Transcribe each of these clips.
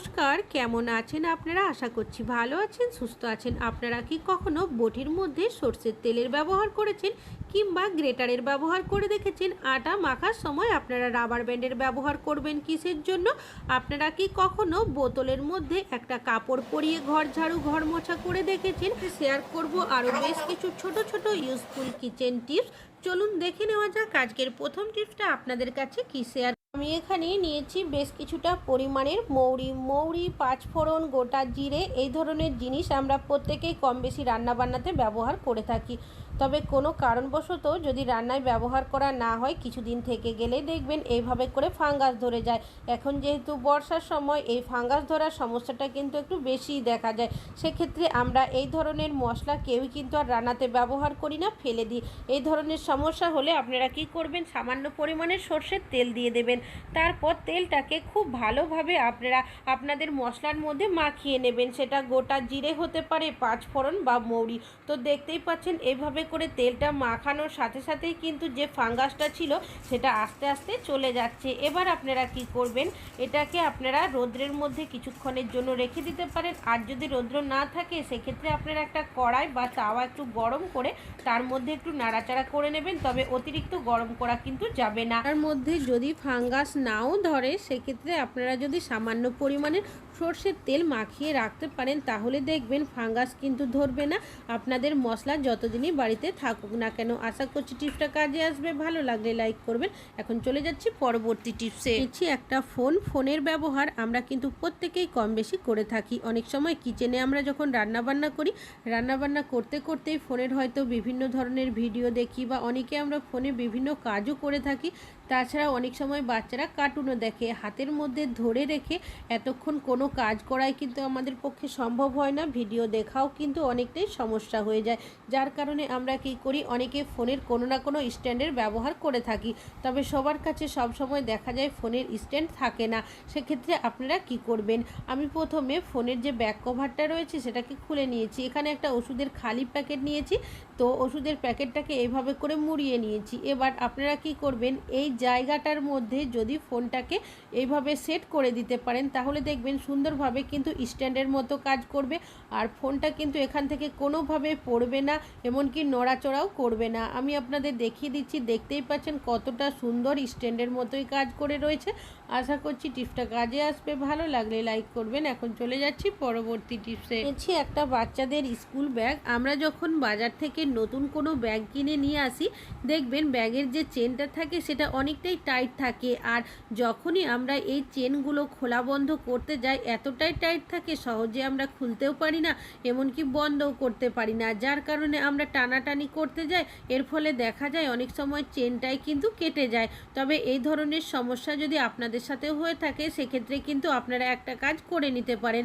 নমস্কার, কেমন আছেন আপনারা? আশা করছি ভালো আছেন, সুস্থ আছেন। আপনারা কি কখনো বটির মধ্যে সর্ষের তেলের ব্যবহার করেছেন কিংবা গ্রেটারের ব্যবহার করে দেখেছেন? আটা মাখার সময় আপনারা রাবার ব্যান্ডের ব্যবহার করবেন কিসের জন্য? আপনারা কি কখনো বোতলের মধ্যে একটা কাপড় পরিয়ে ঘর ঝাড়ু, ঘর মোছা করে দেখেছেন? শেয়ার করব আরও বেশ কিছু ছোট ছোট ইউজফুল কিচেন টিপস চলুন দেখে নেওয়া যাক আজকের প্রথম টিপসটা আপনাদের কাছে কি শেয়ার আমি এখানে নিয়েছি বেশ কিছুটা পরিমাণের মৌরি। মৌরি, পাঁচফোড়ন, গোটা জিরে, এই ধরনের জিনিস আমরা প্রত্যেকেই কম বেশি রান্নাবান্নাতে ব্যবহার করে থাকি। তবে কোনো কারণবশত যদি রান্নায় ব্যবহার করা না হয়, কিছুদিন থেকে গেলে দেখবেন এইভাবে করে ফাঙ্গাস ধরে যায়। এখন যেহেতু বর্ষার সময়, এই ফাঙ্গাস ধরার সমস্যাটা কিন্তু একটু বেশিই দেখা যায়। সেক্ষেত্রে আমরা এই ধরনের মশলা কেউই কিন্তু আর রান্নাতে ব্যবহার করি না, ফেলে দিই। এই ধরনের সমস্যা হলে আপনারা কি করবেন? সামান্য পরিমাণে সর্ষের তেল দিয়ে দেবেন। তারপর তেলটাকে খুব ভালোভাবে আপনারা আপনাদের মশলার মধ্যে মাখিয়ে নেবেন। সেটা গোটা জিরে হতে পারে পাঁচ পাঁচফোড়ন বা মৌরি। তো দেখতেই পাচ্ছেন এইভাবে করে তেলটা মাখানোর সাথে সাথেই কিন্তু যে ফাঙ্গাসটা ছিল সেটা আস্তে আস্তে চলে যাচ্ছে। এবার আপনারা কি করবেন? এটাকে আপনারা রৌদ্রের মধ্যে কিছুক্ষণের জন্য রেখে দিতে পারেন। আর যদি রৌদ্র না থাকে, সেক্ষেত্রে আপনারা একটা কড়াই বা তাওয়া একটু গরম করে তার মধ্যে একটু নাড়াচাড়া করে নেবেন, তবে অতিরিক্ত গরম করা কিন্তু যাবে না। তার মধ্যে যদি ফাঙ্গাস নাও ধরে, সেক্ষেত্রে আপনারা যদি সামান্য পরিমাণের সর্ষের তেল মাখিয়ে রাখতে পারেন, তাহলে দেখবেন ফাঙ্গাস কিন্তু ধরবে না। আপনাদের মশলা যতদিনই বাড়িতে থাকুক না কেন, আশা করছি টিপসটা কাজে আসবে। ভালো লাগলে লাইক করবেন। এখন চলে যাচ্ছি পরবর্তী টিপসে। নিচ্ছি একটা ফোন। ফোনের ব্যবহার আমরা কিন্তু প্রত্যেকেই কম বেশি করে থাকি। অনেক সময় কিচেনে আমরা যখন রান্নাবান্না করি, রান্নাবান্না করতে করতেই ফোনের হয়তো বিভিন্ন ধরনের ভিডিও দেখি বা অনেকে আমরা ফোনে বিভিন্ন কাজও করে থাকি। তাছাড়া অনেক সময় বাচ্চারা কার্টুনও দেখে। হাতের মধ্যে ধরে রেখে এতক্ষণ কোনো কাজ করাই কিন্তু আমাদের পক্ষে সম্ভব হয় না। ভিডিও দেখাও কিন্তু অনেকটাই সমস্যা হয়ে যায়। যার কারণে আমরা কী করি, অনেকে ফোনের কোনো না কোনো স্ট্যান্ডের ব্যবহার করে থাকি। তবে সবার কাছে সব সময় দেখা যায় ফোনের স্ট্যান্ড থাকে না। সেক্ষেত্রে আপনারা কি করবেন? আমি প্রথমে ফোনের যে ব্যাক কভারটা রয়েছে সেটাকে খুলে নিয়েছি। এখানে একটা ওষুধের খালি প্যাকেট নিয়েছি। তো ওষুধের প্যাকেটটাকে এইভাবে করে মুড়িয়ে নিয়েছি। এবার আপনারা কি করবেন, এই জায়গাটার মধ্যে যদি ফোনটাকে এইভাবে সেট করে দিতে পারেন, তাহলে দেখবেন সুন্দরভাবে কিন্তু স্ট্যান্ডের মতো কাজ করবে আর ফোনটা কিন্তু এখান থেকে কোনোভাবে পড়বে না, এমনকি নড়াচড়াও করবে না। আমি আপনাদের দেখিয়ে দিচ্ছি, দেখতেই পাচ্ছেন কতটা সুন্দর স্ট্যান্ডের মতোই কাজ করে রয়েছে। আশা করছি টিপসটা কাজে আসবে। ভালো লাগলে লাইক করবেন। এখন চলে যাচ্ছি পরবর্তী টিপসে। নিচ্ছি একটা বাচ্চাদের স্কুল ব্যাগ। আমরা যখন বাজার থেকে নতুন কোনো ব্যাগ কিনে নিয়ে আসি, দেখবেন ব্যাগের যে চেনটা থাকে, সেটা অনেকটাই টাইট থাকে। আর যখনই আমরা এই চেনগুলো খোলা বন্ধ করতে যাই, এতটাই টাইট থাকে, সহজে আমরা খুলতেও পারি না, এমনকি বন্ধও করতে পারি না। যার কারণে আমরা টানাটানি করতে যাই। এর ফলে দেখা যায়, অনেক সময় চেনটাই কিন্তু কেটে যায়। তবে এই ধরনের সমস্যা যদি আপনাদের সাথে হয়ে থাকে, সেক্ষেত্রে কিন্তু আপনারা একটা কাজ করে নিতে পারেন।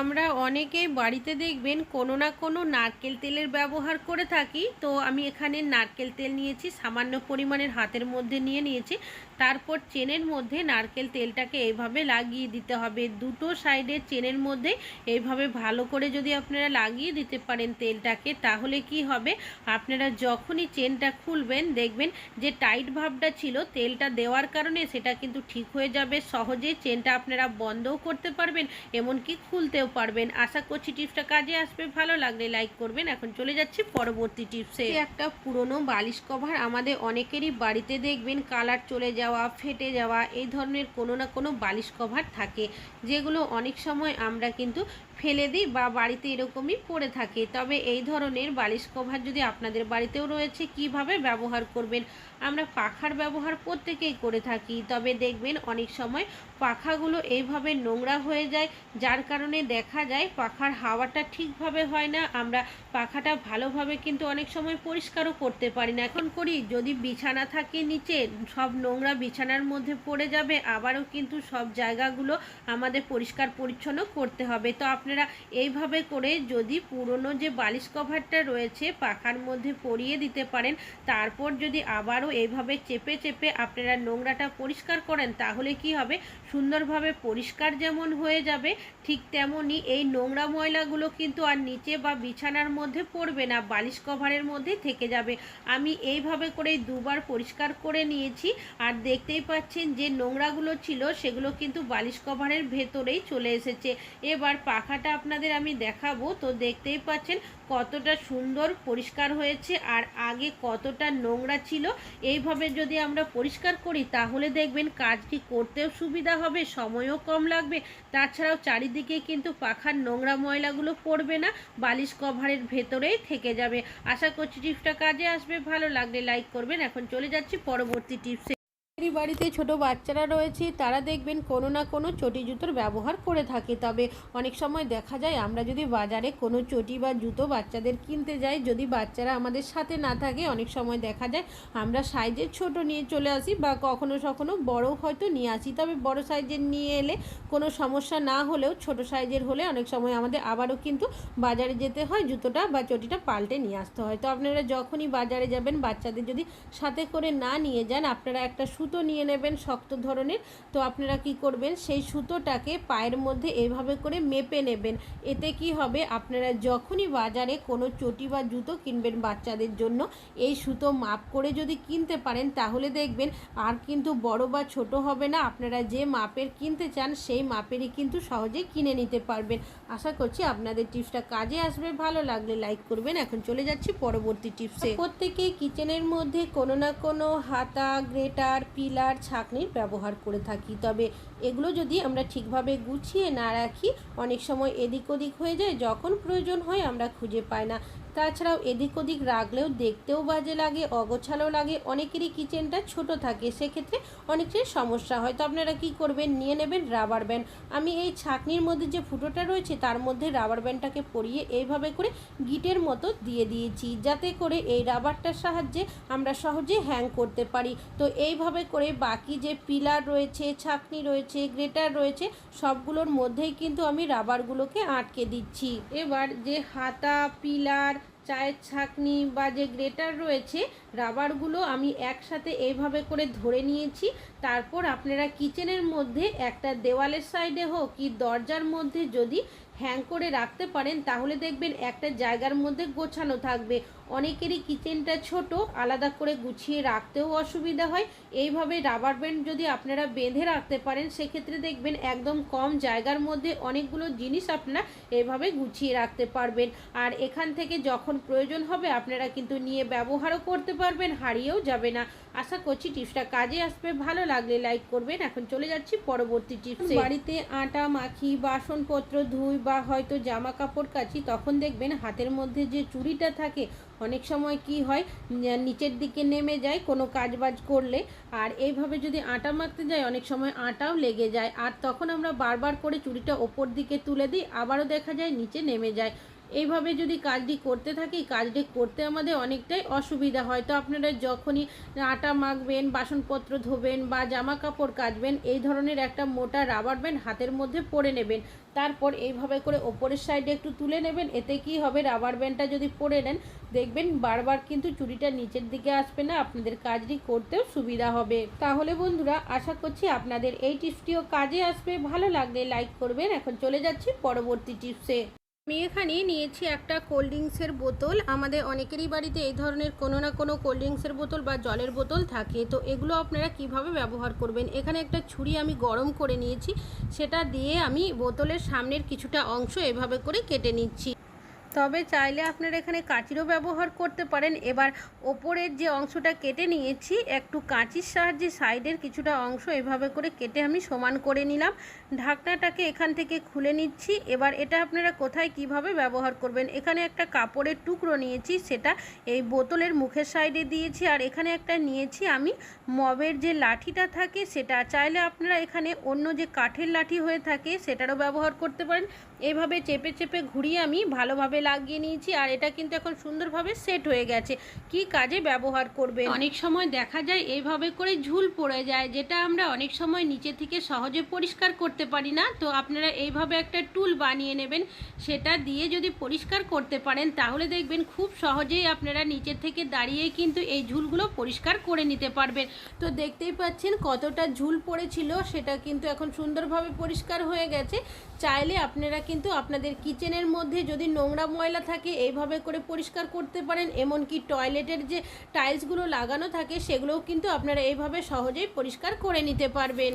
আমরা অনেকেই বাড়িতে দেখবেন কোনো না কোনো নারকেল তেলের ব্যবহার করে থাকি। তো আমি এখানে নারকেল তেল নিয়েছি, সামান্য পরিমাণের হাতের মধ্যে নিয়ে নিয়েছি। তারপর চেনের মধ্যে নারকেল তেলটাকে এইভাবে লাগিয়ে দিতে হবে। দুটো সাইডের চেনের মধ্যে এইভাবে ভালো করে যদি আপনারা লাগিয়ে দিতে পারেন তেলটাকে, তাহলে কি হবে? আপনারা যখনই চেনটা খুলবেন, দেখবেন যে টাইট ভাবটা ছিল, তেলটা দেওয়ার কারণে সেটা কিন্তু ঠিক হয়ে যাবে। সহজে চেনটা আপনারা বন্ধও করতে পারবেন, এমনকি খুলতেও পারবেন। আশা করছি টিপসটা কাজে আসবে। ভালো লাগলে লাইক করবেন। এখন চলে যাচ্ছি পরবর্তী টিপসে। একটা পুরনো বালিশ কভার আমাদের অনেকেরই বাড়িতে দেখবেন, কালার চলে যাওয়া ফেটে যাওয়া, এই ধরনের কোনো না কোনো বালিশ কভার থাকে, যেগুলো অনেক সময় আমরা কিন্তু ফেলে দিই বা বাড়িতে এরকমই পড়ে থাকে। তবে এই ধরনের বালিশ কভার যদি আপনাদের বাড়িতেও রয়েছে, কীভাবে ব্যবহার করবেন? আমরা পাখার ব্যবহার প্রত্যেকেই করে থাকি। তবে দেখবেন অনেক সময় পাখাগুলো এইভাবে নোংরা হয়ে যায়, যার কারণে দেখা যায় পাখার হাওয়াটা ঠিকভাবে হয় না। আমরা পাখাটা ভালোভাবে কিন্তু অনেক সময় পরিষ্কারও করতে পারি না। এখন করি, যদি বিছানা থাকে নিচে, সব নোংরা বিছানার মধ্যে পড়ে যাবে, আবারও কিন্তু সব জায়গাগুলো আমাদের পরিষ্কার পরিচ্ছন্ন করতে হবে। তো আপনারা এইভাবে করে যদি পুরনো যে বালিশ কভারটা রয়েছে পাখার মধ্যে পরিয়ে দিতে পারেন, তারপর যদি আবারও এইভাবে চেপে চেপে আপনারা নোংরাটা পরিষ্কার করেন, তাহলে কি হবে? সুন্দরভাবে পরিষ্কার যেমন হয়ে যাবে, ঠিক তেমনই এই নোংরা ময়লাগুলো কিন্তু আর নিচে বা বিছানার মধ্যে পড়বে না, বালিশ কভারের মধ্যে থেকে যাবে। আমি এইভাবে করে দুবার পরিষ্কার করে নিয়েছি, আর দেখতেই পাচ্ছেন যে নোংরাগুলো ছিল, সেগুলো কিন্তু বালিশ কভারের ভেতরেই চলে এসেছে। এবার পাখাটা আপনাদের আমি দেখাবো। তো দেখতেই পাচ্ছেন কতটা সুন্দর পরিষ্কার হয়েছে আর আগে কতটা নোংরা ছিল। এইভাবে যদি আমরা পরিষ্কার করি তাহলে দেখবেন কাজটি করতেও সুবিধা হবে, সময়ও কম লাগবে। তাছাড়াও চারিদিকে কিন্তু পাখার নোংরা ময়লাগুলো পড়বে না, বালিশ কভারের ভেতরেই থেকে যাবে। আশা করছি টিপসটা কাজে আসবে। ভালো লাগলে লাইক করবেন। এখন চলে যাচ্ছি পরবর্তী টিপসে। এই বাড়িতে ছোট বাচ্চারা রয়েছে, তারা দেখবেন কোনো না কোনো চটি জুতোর ব্যবহার করে থাকে। তবে অনেক সময় দেখা যায় আমরা যদি বাজারে কোনো চটি বা জুতো বাচ্চাদের কিনতে যাই, যদি বাচ্চারা আমাদের সাথে না থাকে, অনেক সময় দেখা যায় আমরা সাইজের ছোট নিয়ে চলে আসি বা কখনো কখনো বড় হয়তো নিয়ে আসি। তবে বড় সাইজের নিয়ে এলে কোনো সমস্যা না হলেও ছোট সাইজের হলে অনেক সময় আমাদের আবারও কিন্তু বাজারে যেতে হয়, জুতোটা বা চটিটা পাল্টে নিয়ে আসতে হয়। তো আপনারা যখনই বাজারে যাবেন, বাচ্চাদের যদি সাথে করে না নিয়ে যান, আপনারা একটা সুতো নিয়ে নেবেন শক্ত ধরনের। তো আপনারা কি করবেন, সেই সুতোটাকে পায়ের মধ্যে এভাবে করে মেপে নেবেন। এতে কি হবে, আপনারা যখনই বাজারে কোনো চটি বা জুতো কিনবেন বাচ্চাদের জন্য, এই সুতো মাপ করে যদি কিনতে পারেন, তাহলে দেখবেন আর কিন্তু বড় বা ছোট হবে না। আপনারা যে মাপের কিনতে চান, সেই মাপেরই কিন্তু সহজে কিনে নিতে পারবেন। আশা করছি আপনাদের টিপসটা কাজে আসবে। ভালো লাগলে লাইক করবেন। এখন চলে যাচ্ছি পরবর্তী টিপসে। প্রত্যেকেই কিচেনের মধ্যে কোনো না কোনো হাতা, গ্রেটার পিলার ছাঁকনির ব্যবহার করে থাকি। তবে এগুলো যদি আমরা ঠিকভাবে গুছিয়ে না রাখি, অনেক সময় এদিক ওদিক হয়ে যায়, যখন প্রয়োজন হয় আমরা খুঁজে পাই না। তাছাড়াও এদিক ওদিক রাখলেও দেখতেও বাজে লাগে, অগোছালো লাগে। অনেকেরই কিচেনটা ছোট থাকে, সেক্ষেত্রে অনেকের সমস্যা হয়। তো আপনারা কি করবেন? নিয়ে নেবেন রাবার ব্যান্ড। আমি এই ছাকনির মধ্যে যে ফুটোটা রয়েছে, তার মধ্যে রাবার ব্যান্ডটাকে পরিয়ে এইভাবে করে গিটের মতো দিয়ে দিয়েছি, যাতে করে এই রাবারটার সাহায্যে আমরা সহজে হ্যাং করতে পারি। তো এইভাবে করে বাকি যে পিলার রয়েছে, ছাকনি রয়েছে, গ্রেটার রয়েছে, সবগুলোর মধ্যেই কিন্তু আমি রাবারগুলোকে আটকে দিচ্ছি। এবার যে হাতা, পিলার চায়ের ছাকনি বা যে গ্রেটার রয়েছে, রাবারগুলো আমি একসাথে এইভাবে করে ধরে নিয়েছি। তারপর আপনারা কিচেনের মধ্যে একটা দেওয়ালের সাইডে হোক কি দরজার মধ্যে যদি হ্যাং করে রাখতে পারেন, তাহলে দেখবেন একটা জায়গার মধ্যে গোছানো থাকবে। অনেকেরই কিচেনটা ছোট, আলাদা করে গুছিয়ে রাখতেও অসুবিধা হয়। এইভাবে রাবার ব্যান্ড যদি আপনারা বেঁধে রাখতে পারেন, সেক্ষেত্রে দেখবেন একদম কম জায়গার মধ্যে অনেকগুলো জিনিস আপনারা এভাবে গুছিয়ে রাখতে পারবেন। আর এখান থেকে যখন প্রয়োজন হবে, আপনারা কিন্তু নিয়ে ব্যবহারও করতে পারবেন, হারিয়েও যাবে না। আশা করছি টিপসটা কাজে আসবে। ভালো লাগলে লাইক করবেন। এখন চলে যাচ্ছি পরবর্তী টিপস। বাড়িতে আটা, মাখি, বাসনপত্র, ধুই বা হয়তো জামা কাপড় কাচি, তখন দেখবেন হাতের মধ্যে যে চুড়িটা থাকে অনেক সময় কি হয় নিচের দিকে নেমে যায় কোনো কাজবাজ করলে, আর এইভাবে যদি আটা মাখতে যায় অনেক সময় আটাও লেগে যায়। আর তখন আমরা বারবার করে চুড়িটা ওপর দিকে তুলে দিই, আবারও দেখা যায় নিচে নেমে যায়। এইভাবে যদি কাজটি করতে থাকি, কাজটি করতে আমাদের অনেকটাই অসুবিধা হয়। তো আপনারা যখনই আটা মাখবেন, বাসনপত্র ধোবেন বা জামা কাপড় কাচবেন, এই ধরনের একটা মোটা রাবার ব্যান্ড হাতের মধ্যে পরে নেবেন। তারপর এইভাবে করে ওপরের সাইডে একটু তুলে নেবেন, এতে কি হবে? রাবার ব্যান্ডটা যদি পরে নেন, দেখবেন বারবার কিন্তু চুড়িটা নিচের দিকে আসবে না, আপনাদের কাজটি করতেও সুবিধা হবে। তাহলে বন্ধুরা, আশা করছি আপনাদের এই টিপসটিও কাজে আসবে। ভালো লাগলে লাইক করবেন। এখন চলে যাচ্ছি পরবর্তী টিপসে। আমি এখানে নিয়েছি একটা কোল্ড ড্রিঙ্কসের বোতল। আমাদের অনেকেরই বাড়িতে এই ধরনের কোনো না কোনো কোল্ড ড্রিঙ্কসের বোতল বা জলের বোতল থাকে। তো এগুলো আপনারা কীভাবে ব্যবহার করবেন? এখানে একটা ছুরি আমি গরম করে নিয়েছি। সেটা দিয়ে আমি বোতলের সামনের কিছুটা অংশ এভাবে করে কেটে নিচ্ছি। তবে চাইলে আপনারা এখানে কাঁচিরও ব্যবহার করতে পারেন। এবার ওপরের যে অংশটা কেটে নিয়েছি, একটু কাঁচির সাহায্যে সাইডের কিছুটা অংশ এভাবে করে কেটে আমি সমান করে নিলাম। ঢাকনাটাকে এখান থেকে খুলে নিচ্ছি। এবার এটা আপনারা কোথায় কীভাবে ব্যবহার করবেন? এখানে একটা কাপড়ের টুকরো নিয়েছি, সেটা এই বোতলের মুখের সাইডে দিয়েছি। আর এখানে একটা নিয়েছি আমি মবের যে লাঠিটা থাকে, সেটা চাইলে আপনারা এখানে অন্য যে কাঠের লাঠি হয়ে থাকে, সেটারও ব্যবহার করতে পারেন। এভাবে চেপে চেপে ঘুরিয়ে আমি ভালোভাবে লাগিয়ে নিয়েছি আর এটা কিন্তু এখন সুন্দরভাবে সেট হয়ে গেছে। কি কাজে ব্যবহার করবে অনেক সময় দেখা যায় এইভাবে করে ঝুল পড়ে যায়, যেটা আমরা অনেক সময় নিচে থেকে সহজে পরিষ্কার করতে পারি না। তো আপনারা এইভাবে একটা টুল বানিয়ে নেবেন, সেটা দিয়ে যদি পরিষ্কার করতে পারেন, তাহলে দেখবেন খুব সহজেই আপনারা নিচে থেকে দাঁড়িয়ে কিন্তু এই ঝুলগুলো পরিষ্কার করে নিতে পারবেন। তো দেখতেই পাচ্ছেন কতটা ঝুল পড়েছিল, সেটা কিন্তু এখন সুন্দরভাবে পরিষ্কার হয়ে গেছে। চাইলে আপনারা কিন্তু আপনাদের কিচেনের মধ্যে যদি নোংরা ময়লা থাকে, এইভাবে করে পরিষ্কার করতে পারেন। এমনকি টয়লেটের যে টাইলসগুলো লাগানো থাকে, সেগুলোও কিন্তু আপনারা এইভাবে সহজেই পরিষ্কার করে নিতে পারবেন।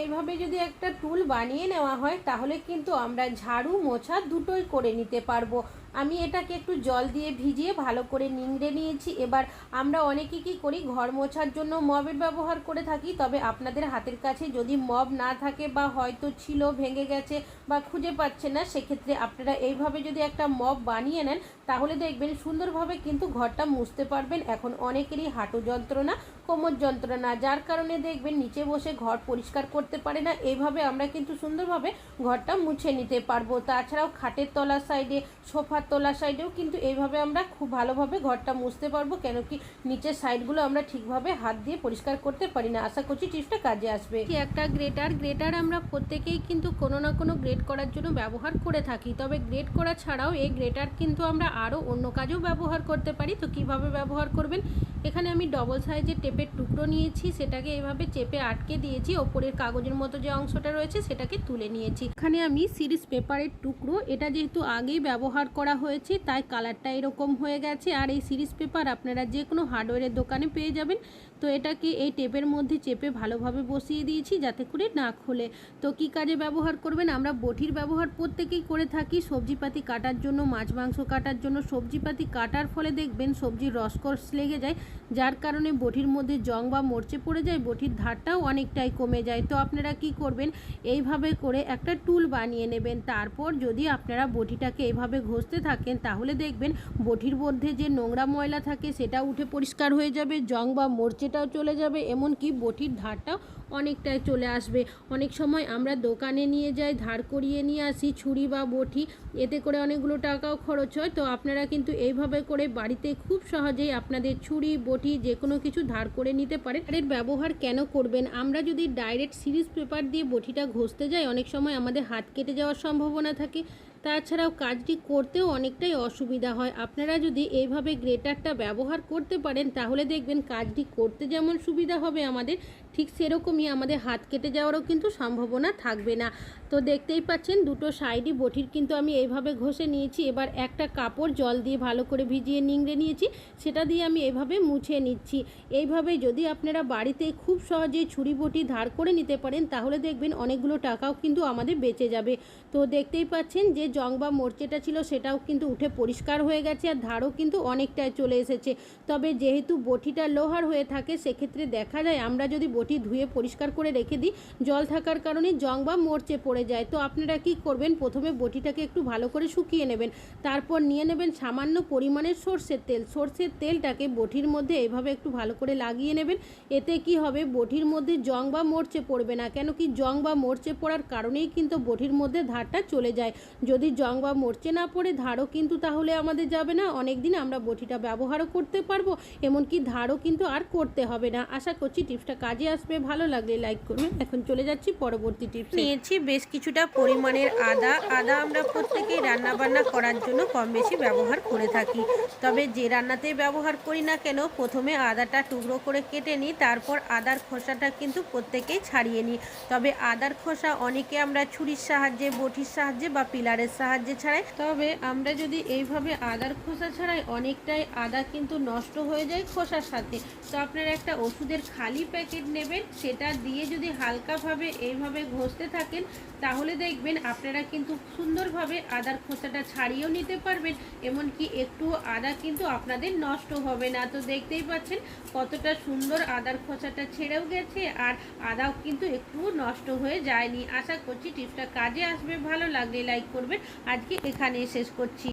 এইভাবে যদি একটা টুল বানিয়ে নেওয়া হয়, তাহলে কিন্তু আমরা ঝাড়ু মোছা দুটোই করে নিতে পারব। আমি এটাকে একটু জল দিয়ে ভিজিয়ে ভালো করে নিংড়ে নিয়েছি। এবার আমরা অনেকে কি করি, ঘর মোছার জন্য মবের ব্যবহার করে থাকি, তবে আপনাদের হাতের কাছে যদি মব না থাকে বা হয়তো ছিল, ভেঙে গেছে বা খুঁজে পাচ্ছে না, সেক্ষেত্রে আপনারা এইভাবে যদি একটা মব বানিয়ে নেন, তাহলে দেখবেন সুন্দরভাবে কিন্তু ঘরটা মুছতে পারবেন। এখন অনেকেরই হাঁটু যন্ত্রণা, কোমর যন্ত্রণা, যার কারণে দেখবেন নিচে বসে ঘর পরিষ্কার করতে পারে না। এইভাবে আমরা কিন্তু সুন্দরভাবে ঘরটা মুছে নিতে পারব। তাছাড়াও খাটের তলার সাইডে, সোফার তলার সাইডেও কিন্তু এইভাবে আমরা খুব ভালোভাবে ঘরটা মুছতে পারব কেন কি নিচের সাইডগুলো আমরা ঠিকভাবে হাত দিয়ে পরিষ্কার করতে পারি না। আশা করছি টিপসটা কাজে আসবে। একটা গ্রেটার গ্রেটার আমরা প্রত্যেকেই কিন্তু কোনো না কোনো গ্রেট করার জন্য ব্যবহার করে থাকি। তবে গ্রেট করা ছাড়াও এই গ্রেটার কিন্তু আমরা আরও অন্য কাজেও ব্যবহার করতে পারি। তো কীভাবে ব্যবহার করবেন? এখানে আমি ডবল সাইজের টেপের টুকরো নিয়েছি, সেটাকে এভাবে চেপে আটকে দিয়েছি। ওপরের কাগজের মতো যে অংশটা রয়েছে, সেটাকে তুলে নিয়েছি। এখানে আমি সিরিজ পেপারের টুকরো, এটা যেহেতু আগেই ব্যবহার করা হয়েছে, তাই কালারটা এরকম হয়ে গেছে। আর এই সিরিজ পেপার আপনারা যে কোনো হার্ডওয়্যারের দোকানে পেয়ে যাবেন। তো এটাকে এই টেপের মধ্যে চেপে ভালোভাবে বসিয়ে দিয়েছি যাতে করে না খোলে। তো কি কাজে ব্যবহার করবেন? আমরা বটির ব্যবহার প্রত্যেকেই করে থাকি। সবজিপাতি কাটার জন্য, মাছ, মাংস কাটার জন্য সবজিপাতি কাটার ফলে দেখবেন সবজির রসকস লেগে যায়, যার কারণে বটির মধ্যে জং বা মরচে পড়ে যায়, বটির ধারটাও অনেকটাই কমে যায়। তো আপনারা কি করবেন? এইভাবে করে একটা টুল বানিয়ে নেবেন। তারপর যদি আপনারা বটিটাকে এইভাবে ঘষতে থাকেন, তাহলে দেখবেন বটির মধ্যে যে নোংরা ময়লা থাকে সেটা উঠে পরিষ্কার হয়ে যাবে, জং বা মরচেটাও চলে যাবে, এমনকি বটির ধারটাও অনেকটাই চলে আসবে। অনেক সময় আমরা দোকানে নিয়ে যাই, ধার করিয়ে নিয়ে আসি, ছুরি বা বটি, এতে করে অনেকগুলো টাকাও খরচ হয়। তো আপনারা কিন্তু এইভাবে করে বাড়িতে খুব সহজেই আপনাদের ছুরি, বটি যে কোনো কিছু ধার করে নিতে পারেন। এর ব্যবহার কেন করবেন? আমরা যদি ডাইরেক্ট সিরিজ পেপার দিয়ে বটিটা ঘষতে যাই, অনেক সময় আমাদের হাত কেটে যাওয়ার সম্ভাবনা থাকে। তাছাড়াও কাজটি করতেও অনেকটাই অসুবিধা হয়। আপনারা যদি এইভাবে গ্রেটারটা ব্যবহার করতে পারেন, তাহলে দেখবেন কাজটি করতে যেমন সুবিধা হবে আমাদের, ঠিক সেরকমই আমাদের হাত কেটে যাওয়ারও কিন্তু সম্ভাবনা থাকবে না। তো দেখতেই পাচ্ছেন, দুটো সাইডই বটির কিন্তু আমি এইভাবে ঘষে নিয়েছি। এবার একটা কাপড় জল দিয়ে ভালো করে ভিজিয়ে নিংড়ে নিয়েছি, সেটা দিয়ে আমি এভাবে মুছে নিচ্ছি। এইভাবে যদি আপনারা বাড়িতে খুব সহজেই ছুরি বটি ধার করে নিতে পারেন, তাহলে দেখবেন অনেকগুলো টাকাও কিন্তু আমাদের বেঁচে যাবে। তো দেখতেই পাচ্ছেন যে জং বা মোর্চেটা ছিল সেটাও কিন্তু উঠে পরিষ্কার হয়ে গেছে আর ধারও কিন্তু অনেকটাই চলে এসেছে। তবে যেহেতু বটিটা লোহার হয়ে থাকে, সেক্ষেত্রে দেখা যায় আমরা যদি বটি ধুয়ে পরিষ্কার করে রেখে দিই, জল থাকার কারণে জং বা মোর্চে পড়ে যায়। তো আপনারা কি করবেন? প্রথমে বটিটাকে একটু ভালো করে শুকিয়ে নেবেন, তারপর নিয়ে নেবেন সামান্য পরিমাণের সর্ষের তেল। সর্ষের তেলটাকে বটির মধ্যে এভাবে একটু ভালো করে লাগিয়ে নেবেন। এতে কি হবে? বটির মধ্যে জং বা মোর্চে পড়বে না, কেন কি জং বা মোর্চে পড়ার কারণেই কিন্তু বটির মধ্যে ধারটা চলে যায়। জং বা মরচে না পড়ে, ধারও কিন্তু তাহলে আমাদের যাবে না। অনেক দিন আমরা বটিটা ব্যবহারও করতে পারব, এমনকি ধারও কিন্তু আর করতে হবে না। আশা করছি টিপসটা কাজে আসবে। ভালো লাগলে লাইক করবেন। এখন চলে যাচ্ছি পরবর্তী টিপস। নিয়েছি বেশ কিছুটা পরিমাণের আদা। আদা আমরা প্রত্যেকেই রান্না বান্না করার জন্য কম বেশি ব্যবহার করে থাকি। তবে যে রান্নাতে ব্যবহার করি না কেন, প্রথমে আদাটা টুকরো করে কেটে নিই, তারপর আদার খোসাটা কিন্তু প্রত্যেকেই ছাড়িয়ে নিই। তবে আদার খোসা অনেকে আমরা ছুরির সাহায্যে, বটির সাহায্যে বা পিলারের সাহায্যে ছাড়াই। তবে আমরা যদি এইভাবে আদার খোসা ছাড়াই, অনেকটাই আদা কিন্তু নষ্ট হয়ে যায় খোসার সাথে। তো আপনারা একটা ওষুধের খালি প্যাকেট নেবেন, সেটা দিয়ে যদি হালকাভাবে এইভাবে ঘষতে থাকেন, তাহলে দেখবেন আপনারা কিন্তু সুন্দরভাবে আদার খোসাটা ছাড়িয়েও নিতে পারবেন। এমনকি একটু আদা কিন্তু আপনাদের নষ্ট হবে না। তো দেখতেই পাচ্ছেন কতটা সুন্দর আদার খোসাটা ছেড়েও গেছে, আর আদাও কিন্তু একটু নষ্ট হয়ে যায়নি। আশা করছি টিপসটা কাজে আসবে। ভালো লাগলে লাইক করবেন আজকে এখানে শেষ করছি।